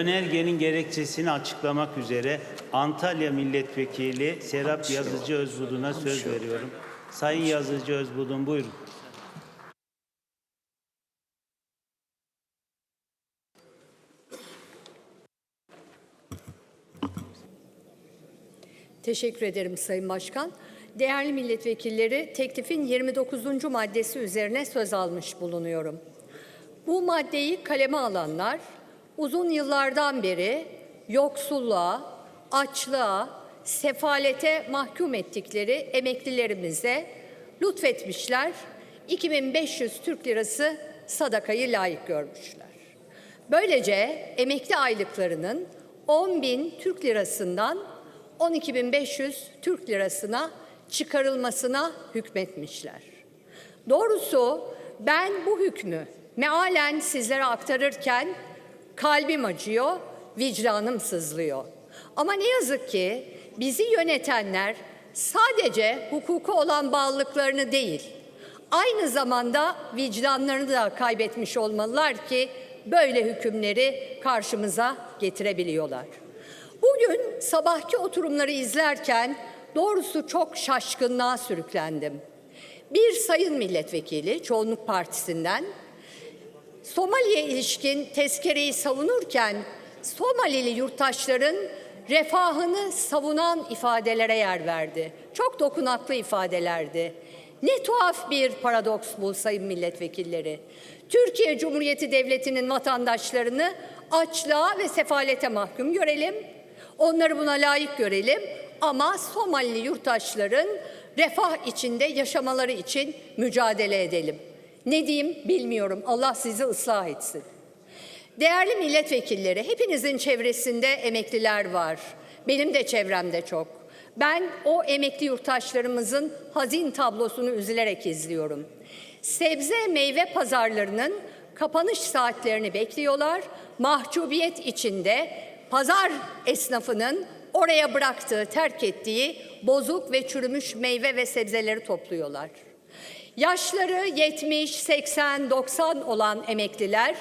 Önergenin gerekçesini açıklamak üzere Antalya Milletvekili Serap Yazıcı Özbudun'a söz veriyorum. Sayın Yazıcı Özbudun buyurun. Teşekkür ederim Sayın Başkan. Değerli milletvekilleri, teklifin 29. maddesi üzerine söz almış bulunuyorum. Bu maddeyi kaleme alanlar uzun yıllardan beri yoksulluğa, açlığa, sefalete mahkum ettikleri emeklilerimize lütfetmişler. 2500 Türk lirası sadakayı layık görmüşler. Böylece emekli aylıklarının 10 bin Türk lirasından 12.500 Türk lirasına çıkarılmasına hükmetmişler. Doğrusu ben bu hükmü mealen sizlere aktarırken kalbim acıyor, vicdanım sızlıyor. Ama ne yazık ki bizi yönetenler sadece hukuka olan bağlılıklarını değil, aynı zamanda vicdanlarını da kaybetmiş olmalılar ki böyle hükümleri karşımıza getirebiliyorlar. Bugün sabahki oturumları izlerken doğrusu çok şaşkınlığa sürüklendim. Bir sayın milletvekili çoğunluk partisinden Somali'ye ilişkin tezkereyi savunurken Somalili yurttaşların refahını savunan ifadelere yer verdi. Çok dokunaklı ifadelerdi. Ne tuhaf bir paradoks bu sayın milletvekilleri. Türkiye Cumhuriyeti Devleti'nin vatandaşlarını açlığa ve sefalete mahkum görelim. Onları buna layık görelim ama Somalili yurttaşların refah içinde yaşamaları için mücadele edelim. Ne diyeyim bilmiyorum. Allah sizi ıslah etsin. Değerli milletvekilleri, hepinizin çevresinde emekliler var. Benim de çevremde çok. Ben o emekli yurttaşlarımızın hazin tablosunu üzülerek izliyorum. Sebze meyve pazarlarının kapanış saatlerini bekliyorlar. Mahcubiyet içinde pazar esnafının oraya bıraktığı, terk ettiği bozuk ve çürümüş meyve ve sebzeleri topluyorlar. Yaşları 70, 80, 90 olan emekliler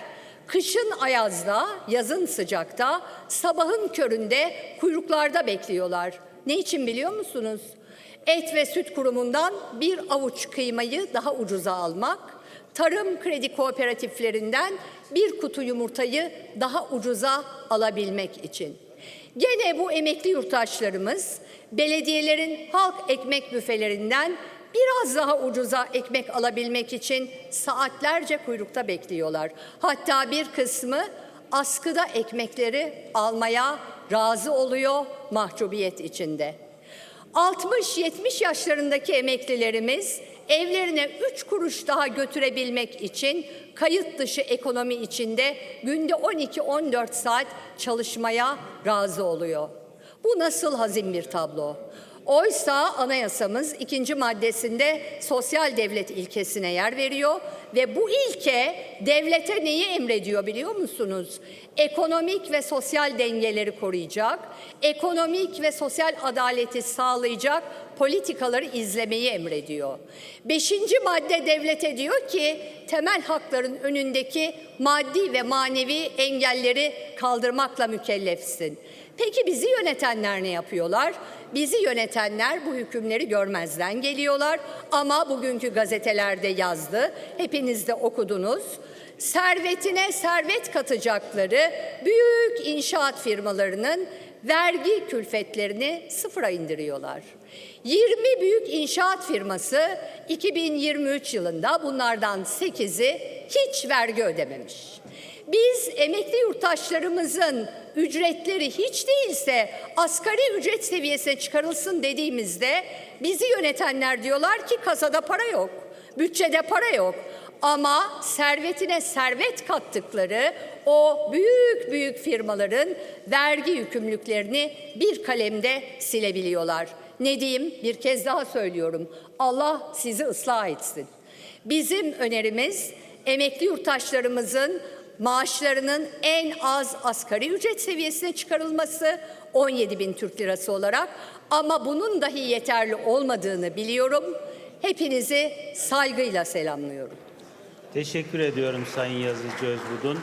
kışın ayazda, yazın sıcakta, sabahın köründe kuyruklarda bekliyorlar. Ne için biliyor musunuz? Et ve Süt Kurumu'ndan bir avuç kıymayı daha ucuza almak, tarım kredi kooperatiflerinden bir kutu yumurtayı daha ucuza alabilmek için. Gene bu emekli yurttaşlarımız belediyelerin halk ekmek büfelerinden biraz daha ucuza ekmek alabilmek için saatlerce kuyrukta bekliyorlar. Hatta bir kısmı askıda ekmekleri almaya razı oluyor mahcubiyet içinde. 60-70 yaşlarındaki emeklilerimiz evlerine 3 kuruş daha götürebilmek için kayıt dışı ekonomi içinde günde 12-14 saat çalışmaya razı oluyor. Bu nasıl hazin bir tablo? Oysa anayasamız ikinci maddesinde sosyal devlet ilkesine yer veriyor ve bu ilke devlete neyi emrediyor biliyor musunuz? Ekonomik ve sosyal dengeleri koruyacak, ekonomik ve sosyal adaleti sağlayacak politikaları izlemeyi emrediyor. Beşinci madde devlete diyor ki temel hakların önündeki maddi ve manevi engelleri kaldırmakla mükellefsin. Peki bizi yönetenler ne yapıyorlar? Bizi yönetenler bu hükümleri görmezden geliyorlar ama bugünkü gazetelerde yazdı. Hepiniz de okudunuz. Servetine servet katacakları büyük inşaat firmalarının vergi külfetlerini sıfıra indiriyorlar. 20 büyük inşaat firması 2023 yılında bunlardan 8'i hiç vergi ödememiş. Biz emekli yurttaşlarımızın ücretleri hiç değilse asgari ücret seviyesine çıkarılsın dediğimizde bizi yönetenler diyorlar ki kasada para yok, bütçede para yok. Ama servetine servet kattıkları o büyük büyük firmaların vergi yükümlülüklerini bir kalemde silebiliyorlar. Ne diyeyim bir kez daha söylüyorum. Allah sizi ıslah etsin. Bizim önerimiz emekli yurttaşlarımızın maaşlarının en az asgari ücret seviyesine çıkarılması 17 bin Türk lirası olarak ama bunun dahi yeterli olmadığını biliyorum. Hepinizi saygıyla selamlıyorum. Teşekkür ediyorum Sayın Yazıcı Özbudun.